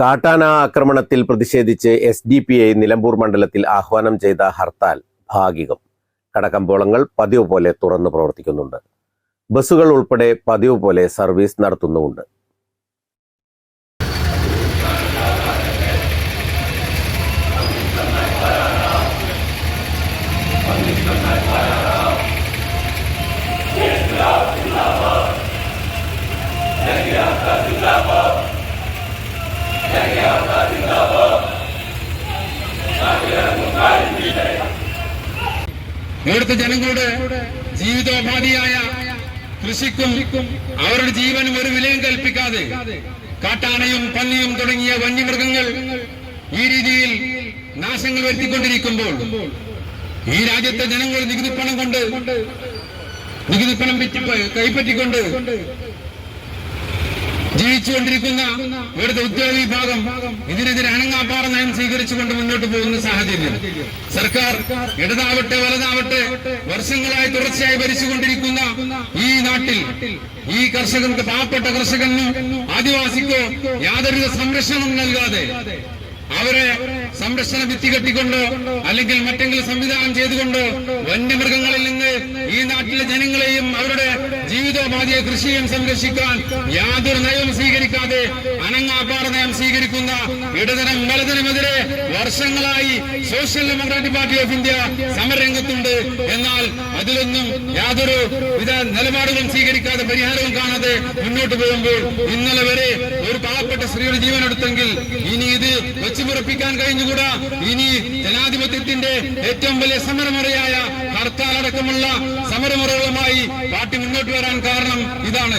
കാട്ടാന ആക്രമണത്തിൽ പ്രതിഷേധിച്ച് S D P I Nilambur മണ്ഡലത്തിൽ ആഹ്വാനം ചെയ്ത ഹർത്താൽ ഭാഗികം. കടകമ്പോളങ്ങൾ പതിവ് പോലെ തുറന്നു പ്രവർത്തിക്കുന്നുണ്ട്. ബസ്സുകൾ ഉൾപ്പെടെ പതിവ് പോലെ സർവീസ് നടത്തുന്നുമുണ്ട്. ഇവിടുത്തെ ജനങ്ങളുടെ ജീവിതോപാധിയായ കൃഷിക്കും അവരുടെ ജീവനും ഒരു വിലയും കൽപ്പിക്കാതെ കാട്ടാനയും പന്നിയും തുടങ്ങിയ വന്യമൃഗങ്ങൾ ഈ രീതിയിൽ നാശങ്ങൾ വരുത്തിക്കൊണ്ടിരിക്കുമ്പോൾ ഈ രാജ്യത്തെ ജനങ്ങൾ നികുതിപ്പണം കൊണ്ട് നികുതിപ്പണം കൈപ്പറ്റിക്കൊണ്ട് ജീവിച്ചുകൊണ്ടിരിക്കുന്ന ഇവിടുത്തെ ഉദ്യോഗ വിഭാഗം ഇതിനെതിരെ അനങ്ങാപ്പാറ നയം സ്വീകരിച്ചുകൊണ്ട് മുന്നോട്ട് പോകുന്ന സാഹചര്യം. സർക്കാർ ഇടതാവട്ടെ വലതാവട്ടെ വർഷങ്ങളായി തുടർച്ചയായി ഭരിച്ചുകൊണ്ടിരിക്കുന്ന ഈ നാട്ടിൽ ഈ കർഷകർക്ക് പാവപ്പെട്ട കർഷകനും ആദിവാസിക്കോ യാതൊരു സംരക്ഷണവും നൽകാതെ അവരെ സംരക്ഷണ ഭിത്തി കെട്ടിക്കൊണ്ടോ അല്ലെങ്കിൽ മറ്റെങ്കിലും സംവിധാനം ചെയ്തുകൊണ്ടോ വന്യമൃഗങ്ങളിൽ നിന്ന് ഈ നാട്ടിലെ ജനങ്ങളെയും അവരുടെ ജീവിതോപാധിയെ കൃഷിയും സംരക്ഷിക്കാൻ യാതൊരു നയവും സ്വീകരിക്കാതെ അനങ്ങാപ്പാറ നയം സ്വീകരിക്കുന്ന ഇടതരം വലതരമെതിരെ വർഷങ്ങളായി social democratic party of India സമരരംഗത്തുണ്ട്. എന്നാൽ അതിലൊന്നും യാതൊരു വിധ നിലപാടുകളും സ്വീകരിക്കാതെ പരിഹാരവും കാണാതെ മുന്നോട്ട് പോകുമ്പോൾ ഇന്നലെ വരെ ഒരു പാവപ്പെട്ട സ്ത്രീയുടെ ജീവൻ എടുത്തെങ്കിൽ ഇനി ഇത് വെച്ചുപുറപ്പിക്കാൻ കഴിഞ്ഞുകൂടാ? ഇനി ജനാധിപത്യത്തിന്റെ ഏറ്റവും വലിയ സമരമുറയായ ഹർത്താൽ അടക്കമുള്ള സമരമുറകളുമായി പാർട്ടി മുന്നോട്ട് വരാൻ കാരണം ഇതാണ്.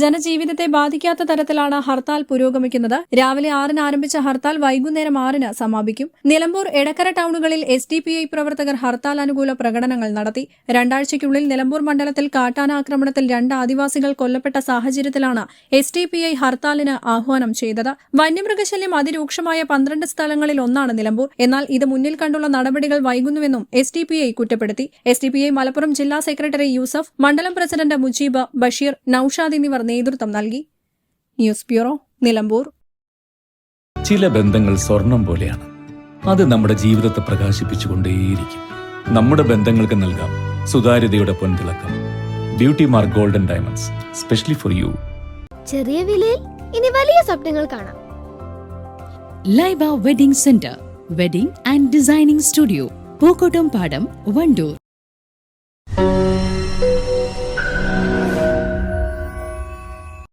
ജനജീവിതത്തെ ബാധിക്കാത്ത തരത്തിലാണ് ഹർത്താൽ പുരോഗമിക്കുന്നത്. രാവിലെ ആറിന് ആരംഭിച്ച ഹർത്താൽ വൈകുന്നേരം ആറിന് സമാപിക്കും. നിലമ്പൂർ എടക്കര ടൌണുകളിൽ എസ് ഡി പി ഐ പ്രവർത്തകർ ഹർത്താൽ അനുകൂല പ്രകടനങ്ങൾ നടത്തി. രണ്ടാഴ്ചയ്ക്കുള്ളിൽ നിലമ്പൂർ മണ്ഡലത്തിൽ കാട്ടാനാക്രമണത്തിൽ രണ്ട് ആദിവാസികൾ കൊല്ലപ്പെട്ട സാഹചര്യത്തിലാണ് എസ് ഡി പി ഐ ഹർത്താലിന് ആഹ്വാനം ചെയ്തത്. വന്യമൃഗശല്യം അതിരൂക്ഷമായ പന്ത്രണ്ട് സ്ഥലങ്ങളിൽ ഒന്നാണ് നിലമ്പൂർ. എന്നാൽ ഇത് മുന്നിൽ കണ്ടുള്ള നടപടികൾ വൈകുന്നുവെന്നും എസ് ഡി പി ഐ കുറ്റപ്പെടുത്തി. S D P I Malappuram ജില്ലാ സെക്രട്ടറി യൂസഫ് മണ്ഡലം പ്രസിഡന്റ് മുജീബ് ബഷീർ നൌഷാദ് എന്നിവർ നേതൃത്വം നൽകി. News bureau Nilambur. ചില ബന്ധങ്ങൾ സ്വർണം പോലെയാണ്. അത് നമ്മുടെ ജീവിതത്തെ പ്രകാശിപ്പിച്ചുകൊണ്ടേയിരിക്കും. നമ്മുടെ ബന്ധങ്ങൾക്ക് നൽകാം സുതാര്യതയുടെ പൊൻതിളക്കം. Beauty mark golden diamonds specially for you ചെറിയ വിലയിൽ ഇനി വലിയ സ്വപ്നങ്ങൾ കാണാം. Laiba wedding centre wedding and designing studio Pookkottumpadam Wandoor